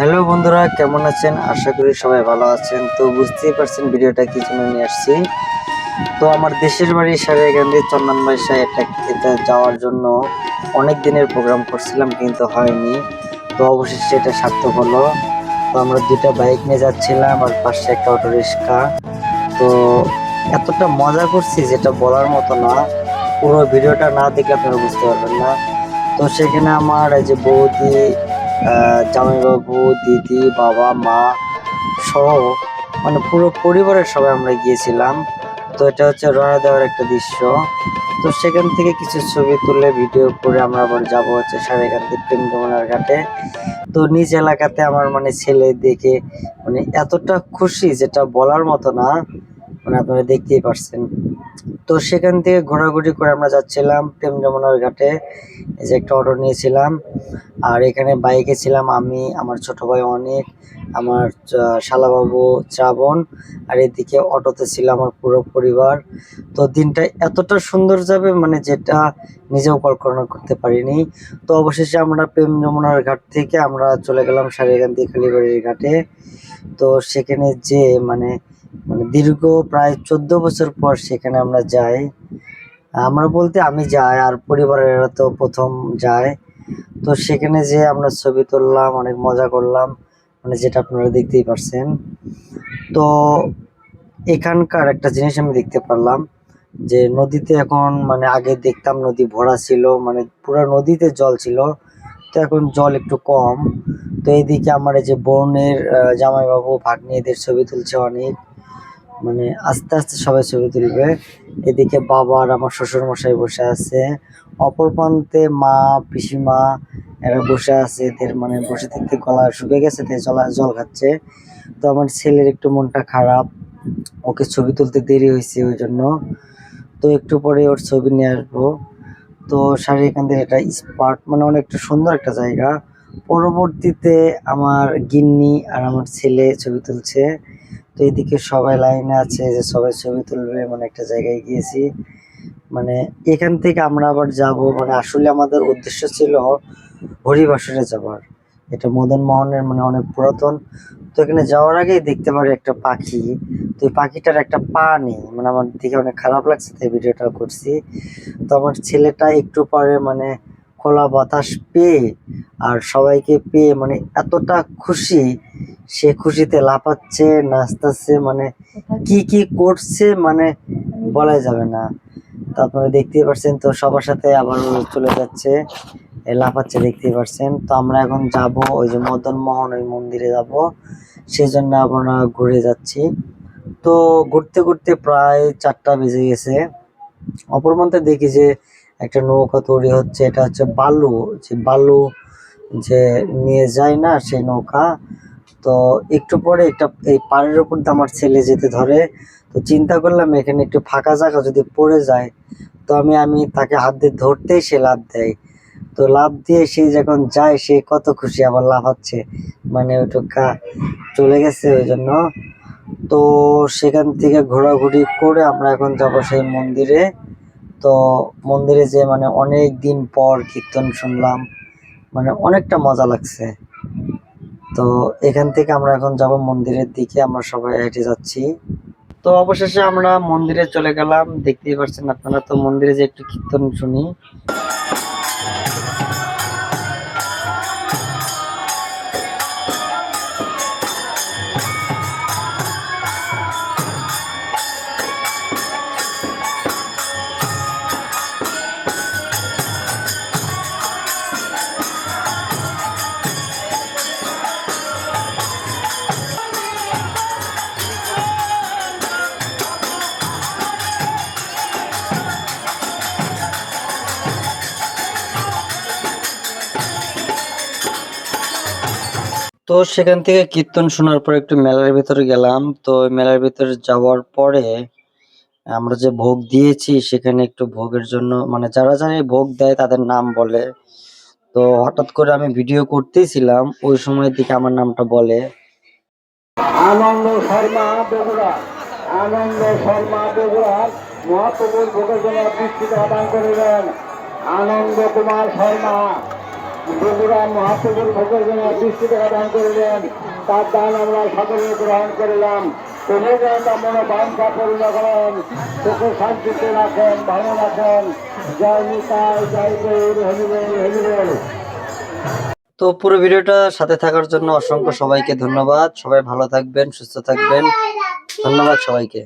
Hello বন্ধুরা, কেমন আছেন? আশা করি সবাই ভালো আছেন। তো বুঝতেই পারছেন ভিডিওটা কি জন্য নিয়ে আসছি। তো আমার দেশের বাড়ি সারিয়াকান্দি চন্দন বাইশা এটা যাওয়ার জন্য অনেক দিনের প্রোগ্রাম করছিলাম, কিন্তু হয়নি। তো অবশেষে এটা সার্থক হলো। তো আমরা দুইটা বাইক নিয়ে যাচ্ছিলাম, আর পাশে একটা অটো রিক্সা। তো এতটা মজা করছি যেটা বলার মতো না। পুরো ভিডিওটা না দেখে আপনারা বুঝতে পারবেন না। তো সেখানে আমার এই যে বৌদি জামাইবাবু, দিদি, বাবা, মা সহ মানে পুরো পরিবারের সবাই আমরা গিয়েছিলাম। তো এটা হচ্ছে রওনা দেওয়ার একটা দৃশ্য। তো সেখান থেকে কিছু ছবি তুলে ভিডিও করে আমরা আবার যাব হচ্ছে সারেকান্তি প্রেম যমুনার ঘাটে। তো নিজ এলাকাতে আমার মানে ছেলে দেখে মানে এতটা খুশি যেটা বলার মতো না মানে আপনারা দেখতেই পারছেন। তো সেখান থেকে ঘোরাঘুরি করে আমরা যাচ্ছিলাম প্রেম যমুনার ঘাটে। এই যে একটা অটো নিয়েছিলাম। আর এখানে বাইকে ছিলাম আমি, আমার ছোট ভাই অনেক, আমার শালাবাবু, শ্রাবণ, আর এদিকে অটোতে ছিল আমার পুরো পরিবার। তো দিনটা এতটা সুন্দর যাবে মানে যেটা নিজেও কল্পনা করতে পারিনি। তো অবশেষে আমরা প্রেম যমুনার ঘাট থেকে আমরা চলে গেলাম সারিয়াকান্দি কালীবাড়ির ঘাটে। তো সেখানে যে মানে মানে দীর্ঘ প্রায় চোদ্দ বছর পর সেখানে আমরা যাই। আমরা বলতে আমি যাই আর পরিবারের তো প্রথম যায়। তো সেখানে যে আমরা ছবি তুললাম, অনেক মজা করলাম মানে যেটা আপনারা দেখতেই পারছেন। তো এখানকার একটা জিনিস আমি দেখতে পারলাম যে নদীতে এখন মানে আগে দেখতাম নদী ভরা ছিল মানে পুরো নদীতে জল ছিল, তো এখন জল একটু কম। তো এইদিকে আমার যে বোনের জামাইবাবু ভাগ্নি এদের ছবি তুলছে অনেক। মানে আস্তে আস্তে সবাই ছবি তুলবে। এদিকে বাবা আর আমার শ্বশুর মশাই বসে আছে। অপর প্রান্তে মা, পিসিমা এরা বসে আছে। এদের মানে বসে থাকতে গলা শুকে গেছে, তাই জলা জল খাচ্ছে। তো আমার ছেলের একটু মনটা খারাপ। ওকে ছবি তুলতে দেরি হয়েছে ওই জন্য। তো একটু পরে ওর ছবি নিয়ে আসব। তো সারিকান্দের এটা স্পট মানে অনেকটা সুন্দর একটা জায়গা। পরবর্তীতে আমার গিন্নি আর আমার ছেলে ছবি তুলছে। তো এদিকে সবাই লাইনে আছে যে সবাই ছবি তুলবে মানে একটা জায়গায় গিয়েছি। মানে এখান থেকে আমরা আবার যাব মানে আসলে আমাদের উদ্দেশ্য ছিল হরিবাসরে যাবার এটা মদন মোহনের মানে অনেক পুরাতন। তো এখানে যাওয়ার আগেই দেখতে পারি একটা পাখি। তো এই পাখিটার একটা পা নেই মানে আমার দেখে অনেক খারাপ লাগছে, তাই ভিডিওটা করছি। তো আমার ছেলেটা একটু পরে মানে খোলা বাতাস পেয়ে আর সবাইকে পেয়ে মানে এতটা খুশি, সে খুশিতে লাফাচ্ছে, নাচতেছে মানে কি কি করছে মানে বলাই যাবে না। তো আপনারা দেখতেই পাচ্ছেন তো সবার সাথে আবার চলে যাচ্ছে লাফাচ্ছে, দেখতেই পাচ্ছেন তো আমরা এখন যাব ওই যে মদন মোহন ওই মন্দিরে যাব সেই জন্য আমরা ঘুরে যাচ্ছি। তো ঘুরতে ঘুরতে প্রায় চারটা বেজে গেছে। অপর মধ্যে দেখি যে একটা নৌকা তৈরি হচ্ছে, এটা হচ্ছে বালু, যে বালু যে নিয়ে যায় না সেই নৌকা, তো একটু পরে একটা এই পাড়ের উপর দিয়ে আমার ছেলে যেতে ধরে। তো চিন্তা করলাম এখানে একটু ফাঁকা জায়গা যদি পড়ে যায়, তো আমি আমি তাকে হাত দিয়ে ধরতেই সে লাভ দেয়। তো লাভ দিয়ে সে যখন যায়, সে কত খুশি আবার লাফাচ্ছে মানে ওইটুকা চলে গেছে ওই জন্য। তো সেখান থেকে ঘোরাঘুরি করে আমরা এখন যাব সেই মন্দিরে। তো মন্দিরে যে মানে অনেক দিন পর কীর্তন শুনলাম। মানে অনেকটা মজা লাগছে। তো এখান থেকে আমরা এখন যাব মন্দিরের দিকে, আমরা সবাই হেঁটে যাচ্ছি। তো অবশেষে আমরা মন্দিরে চলে গেলাম। দেখতেই পাচ্ছেন আপনারা, তো মন্দিরে যে একটু কীর্তন শুনি। তো সেখান থেকে কীর্তন শোনার পর একটু মেলার ভিতরে গেলাম। তো মেলার ভিতরে যাওয়ার পরে আমরা যে ভোগ দিয়েছি, সেখানে একটু ভোগের জন্য মানে যারা যারা ভোগ দেয় তাদের নাম বলে। তো হঠাৎ করে আমি ভিডিও করতেছিলাম, ওই সময়ের দিকে আমার নামটা বলে। আনন্দ শর্মা বগুড়া আনন্দ শর্মা বগুড়া মহাপ্রভুর ভোগের জন্য আনন্দ কুমার শর্মা। বগুড়া মহাপ্রভুর ভোগের জন্য বৃষ্টি টাকা দান করলেন। তার দান আমরা সকলে গ্রহণ করলাম। বাঞ্ছা পূর্ণ করেন। শান্তিতে রাখেন, ভালো রাখেন। জয় নিতাই, জয় গৌর তো পুরো ভিডিওটা সাথে থাকার জন্য অসংখ্য সবাইকে ধন্যবাদ। সবাই ভালো থাকবেন, সুস্থ থাকবেন। ধন্যবাদ সবাইকে।